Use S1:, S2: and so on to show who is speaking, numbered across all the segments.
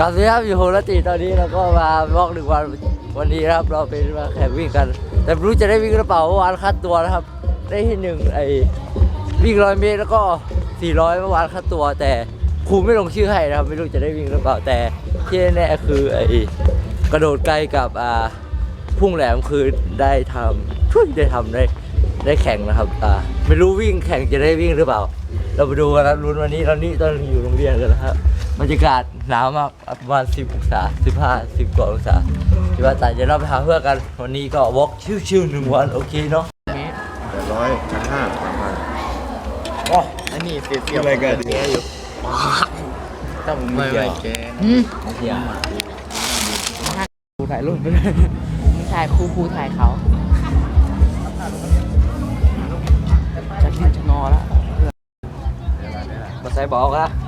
S1: กลับสวัสดีครับอยู่โฮลติตอนนี้เราก็มาบล็อกหนึ่งวันวันนี้นะครับ เราเป็นมาแข่งวิ่งกัน แต่ไม่รู้จะได้วิ่งหรือเปล่าวานคัดตัวนะครับ ได้ที่หนึ่งไอ้วิ่งร้อยเมตรแล้วก็สี่ร้อยเมื่อวานคัดตัว แต่ครูไม่ลงชื่อให้นะครับ ไม่รู้จะได้วิ่งหรือเปล่าแต่ที่แน่ๆคือไอ้กระโดดไกลกับอ่าพุ่งแหลมคือได้ทำช่วยได้ทำได้ได้แข่งนะครับอ่าไม่รู้วิ่งแข่งจะได้วิ่งหรือเปล่า เราไปดูกันนะลุ้นวันนี้ตอนนี้ตอนอยู่โรงเรียนกันนะครับ บรรยากาศหนาวมากประมาณ10องศา15 10กว่าองศาที่ว่าแต่จะเราไปหาเพื่อนกัน วันนี้ก็วอล์กชิวๆหนึ่งวันโอเคเนาะ
S2: แปดร้อยพันห้าสามพัน
S3: อันนี้เสียเสีย
S2: อะไรกัน
S3: แกอยู่ต้องมีแกแก
S1: เฮีย
S4: ครูถ่ายรูปไปเลยถ่ายครูครูถ่ายเขาจะกินจะงอแล้ว
S1: มาใส่บอกอะ
S4: พูดพูดพูด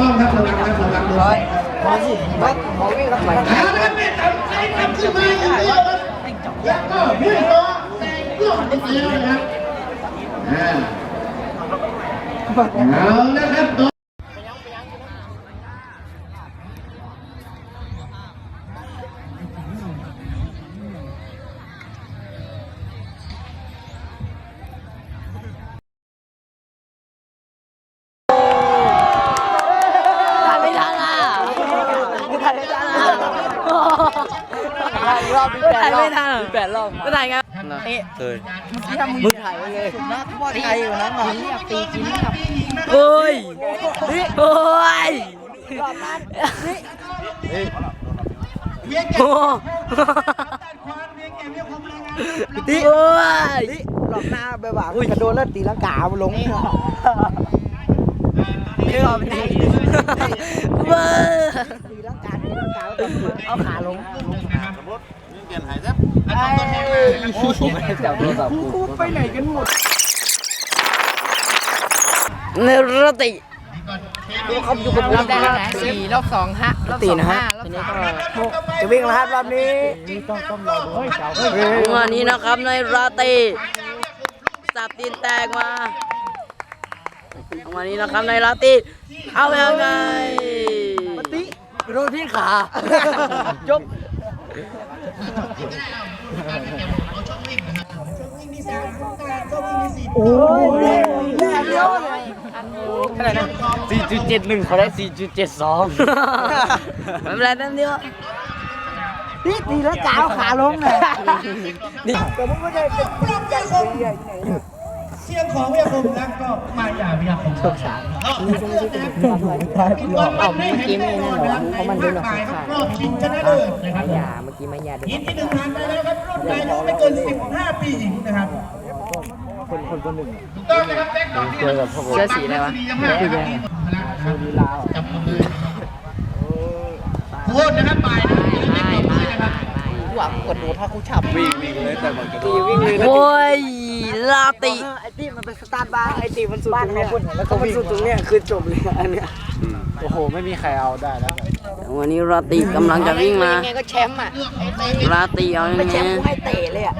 S5: บ้
S3: อ
S5: งครับระวังครับระวังด้วย
S4: ขอสิบักขอวิ่งรับไป
S5: เอาและครับแม่ทำใจทำขึ้นมาอย่างเดียวครับแล้วก็พี่ต่อแซงเรื่องไปแล้วนะครับอ่าเอาละครับ
S4: มี
S1: แปดรอบ
S4: ก็ถ่ายไงเอ๊ะ
S1: เกิน
S4: มึงถ่ายไปเลยตีอยู่นั้นอะตีกินครับโอ้ยโอ้ยโอ้ตีโอ้ย
S6: หลอกหน้าแบบว่ากระโดดแล้วตีลังกาบลง
S4: ไม่รอไปไหนเบอร์
S6: ตีลังกาตีลังกาเอาขาลง
S1: ผมไม่ได้จับโทรศัพท์กู
S6: ไปไหนกันหมด
S4: เนรติเขาอยู่กับรอบได้แล้วนะสี่รอบสองฮะรอบสองห้ารอบสาม
S6: จะวิ่งแล้วครับรอบนี้
S4: วันนี้นะครับในราตรีสับตีนแตกมาวันนี้นะครับในราตรีเอายังไง
S1: โดนที่ขา
S4: จบ
S6: โอ้ยแย่เดียวเลย
S1: สี่จุดเจ็ดหนึ่งเขาได้สี่จุดเจ็ดสอง
S4: ไม่เป็นไรแป๊บเดียว
S6: นี่ตีแลังกาเอาขาลงเลยแต่มึงไม่ได้เป็นใจเสียไหน
S5: สียงของวิทยาคมนะก็มาจากวิทยาคมโชคสามเอาเมื่อกี้ไม่นั่นหรอเพราะมันดูหนักรอบชิงชนะเลิศนะครับ
S6: ยาเมื่อกี้ไม่ยา
S5: ทีมที่หนึ่งผ่านไปแล้วครับรุ่นอายุไม่เกิน 15 ปีหญิงนะครับ
S1: คนคนคนหนึ่ง
S5: ถูกต้องนะครับแจ็คดอกที่
S1: เจอกับพวกผม
S4: เสื้อสีอะไรวะ
S5: ยังไม่ได้ครับดีลาวจับมือโคตรนะครับบ่ายนะแจ็คดอกด้วยนะครับ
S6: หวังกดดูถ้ากูฉับ
S2: วิ่งวิ่งเลยแต่มันกระโดด
S6: วิ่งเลย
S4: โอ้ย ลาติ
S6: ไอตีมันเป็นสตาร์ทบาร์ไอตีมันสุดตรงเนี้ยแล้วก็มันสุดตรงเนี้ยคือจบเลยอันเนี้ย
S2: โอ้โห ไม่มีใครเอาได้แล้ว
S4: วันนี้ราตรีกำลังจะวิ่งมา
S6: ไงก็แชมป์อะ
S4: ราตรีเอายัง
S6: ไม่แช
S4: ไง
S6: มป์กูให้เตะเลยอะ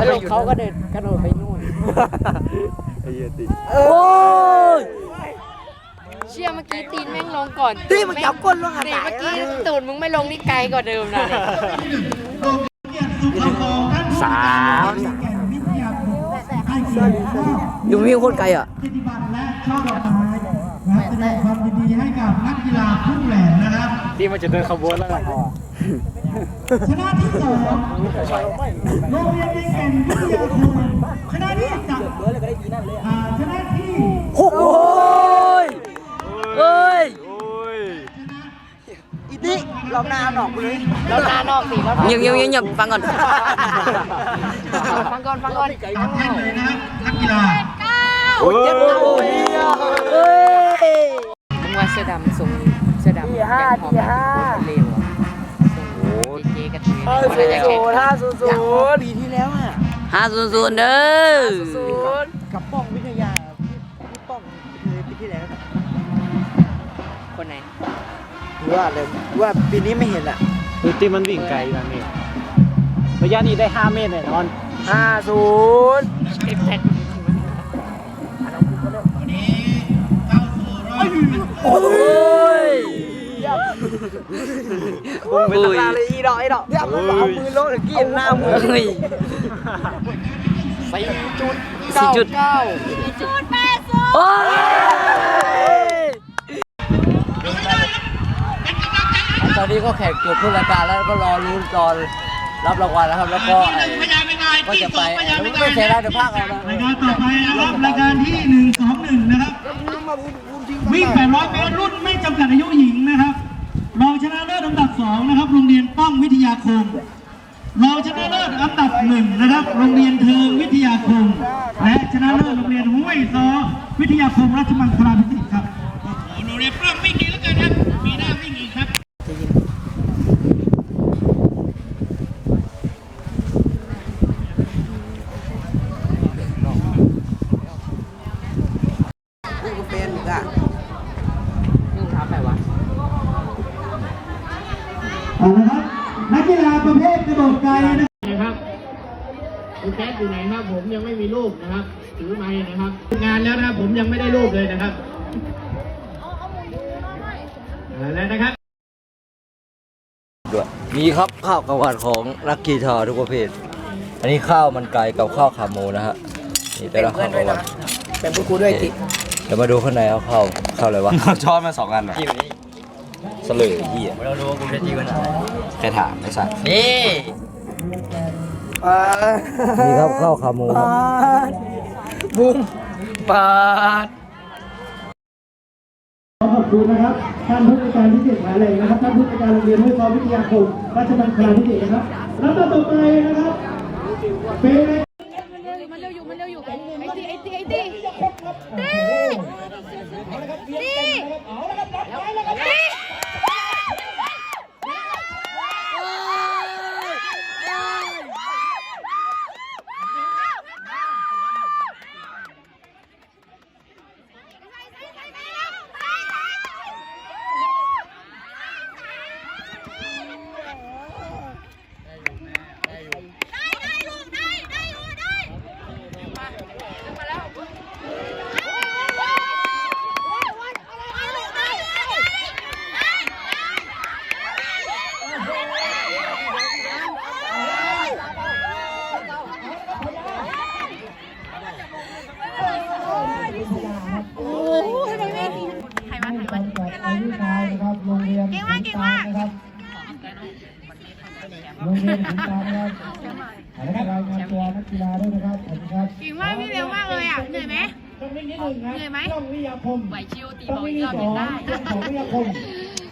S4: สรุปเขาก็เดินกระโดดไปนู่น
S2: ไอ้เหี้ยติด
S4: โอ้ย
S7: เชื่อเมื่อกี้ตีนแม่งลงก่อน
S6: ตีมันจับก้นลงหา
S7: ตี
S6: ตาย
S7: เมื่อกี้ตูดมึงไม่ลงนี่ไกลกว่าเดิมนะ
S4: สาม อยู่วิ่งโคตรไกลอะ
S5: ปฏิบัติและช่อดอกไม้และแสดงความยินดีให้กับนักกีฬาพุ่งแหลมนะครับ
S2: ที่มันจะเดินขบวนแล้วล่ะ
S5: ชนะที่สองโรงเรียนเด็กแก่นวิทยาคมชนะที่สามอ่าชนะที่
S4: โอ้ยเอ้ย
S6: อีนี่ รอบหน้าหนอกกูเลย
S7: แล้วตานอกสิแล้ว
S4: เงียบเงียบเงียบเงียบฟังก่อน
S7: ฟังก่อนฟังก่อน
S5: ทั้งนั้นเลยนะครับนักกีฬา
S4: โอ้ยเจ็บโอ้ยเอ้ย
S7: มึงว่าเสื้อดำส่งเสื้อดำ
S6: ห้าตีห้า
S1: โอ้
S7: เจกระตือ
S6: ห้า
S7: รือ
S6: ศู
S7: ร้น
S6: นย์ศูนย์ห้าศูนย์ศูนย์ปีที่แล้วอะ
S4: ห้าศูนย์ศูนย์เด้อ
S6: ศูนย์กับป้องวิทยาพี่ป้องคือปีที่แล้วนะ
S7: คนไหน
S6: ว่าเลยว่าปีนี้ไม่เห็นอะ
S2: ดูที่มันวิ่งไกลนะนี่ระยะนี้ได้ 5 เมตรแน่นอน
S6: ห้าศูนย์
S7: เอฟแท็ก
S6: โอ้ย
S4: ปุ้ง
S6: เป็น
S4: ปุ้ย
S6: ตำราเลยอีดอกอีดอกเดี๋ยวมันเอามือลงเดี๋ยวกี้หน้ามือ
S4: เฮ้ย
S7: สี่จุด
S4: สี่จุด
S7: เก้า
S4: โต
S1: อนนี้ก็แข่งจบทุกรายการแล้วก็รอลุ้นตอนรับรางวัลแล้วครับ แล้วก็ไอ้ก็จะไปไม่เสียดายเดี๋ยวภาคเอานะ
S5: รายการต่อไปนะครับรายการที่หนึ่งสองหนึ่งนะครับวิ่ง800เมตรรุ่นไม่จำกัดอายุหญิงนะครับรองชนะเลิศอันดับ2นะครับโรงเรียนป้องวิทยาคมรองชนะเลิศอันดับหนึ่งนะครับ โรงเรียนเทิงวิทยาคม และชนะเลิศโรงเรียนห้วยซอวิทยาคมราชมังคลาภิเษกครับโรงเรียนป้องวิ่งดีแล้วกันครับมีหน้าวิ่งอีกครับ
S6: เป็นอะ
S5: เอาละครับ นักกีฬาประเภทกระโดดไกลนะครับ
S8: นะครับคุณแคทอยู่ไหนครับ ผมยังไม่มีรูปนะครับ ถือไม้นะครับ งานแล้วนะครับผมยังไม่ได้รูปเลยนะครับเอาแล้วนะครับ
S1: ด้วยมีครับข้าวกลางวันของนักกีฬาทุกประเภท อันนี้ข้าวมันไก่กับข้าวขาหมูนะฮะนี่แต่ละข้าวกลางวัน
S6: เป็นพวกกูด้วยติ
S1: เดี๋ยวมาดูข้างในเอาข้าวข้าวอะไรวะ
S3: ช้อนมาสองอันเหรอ
S1: จิ้มนี่
S3: เสลยเหี้ย
S1: เราดูว่ากูจะจิ้มกันไหน
S3: แค่ถามไอ้สัตว์
S1: นี่
S6: อ่า
S1: นี่ครับข้าวขาหมูครับ
S6: บุ้มปาด
S5: ขอขอบคุณนะครับท่านผู้จัดการพิเศษหมายเลขนะครับท่านผู้จัดการโรงเรียนห้วยซอวิทยาคมราชบังคลาภิเษกนะครับแล้วต่อไปนะครับเป็น
S7: มันเร็วอยู่มันเร็วอยู่ไอ้ตีไอ้ตีไอ้ตีตีตี
S5: นะครับโรงเรียนเก่งมากเก่งมากนะครับ โรงเรียนขุนตาลนะครับขอรายงานตัวนักกีฬาด้วยนะครับขอบคุณครับ
S7: เก่งมากพี่เร็วมากเลยอะ เหนื่อยไหม
S5: ต้องวิ่งนิดหนึ่งครับ
S7: เหนื่อยไหม
S5: ต้องวิทยาคม
S7: ไหวชิวตี
S5: ต้อง
S7: บอก
S5: วิ่ง
S7: อีก
S5: ที่
S7: รอบ
S5: ส
S7: ยั
S5: องง
S7: ได้
S5: ต้องของวิทยาคม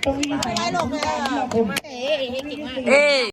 S5: ต้องวิ่งที่สามวิทยาคม
S7: เอ๊ะเอ๊ะเก่งมาก
S4: เอ้ย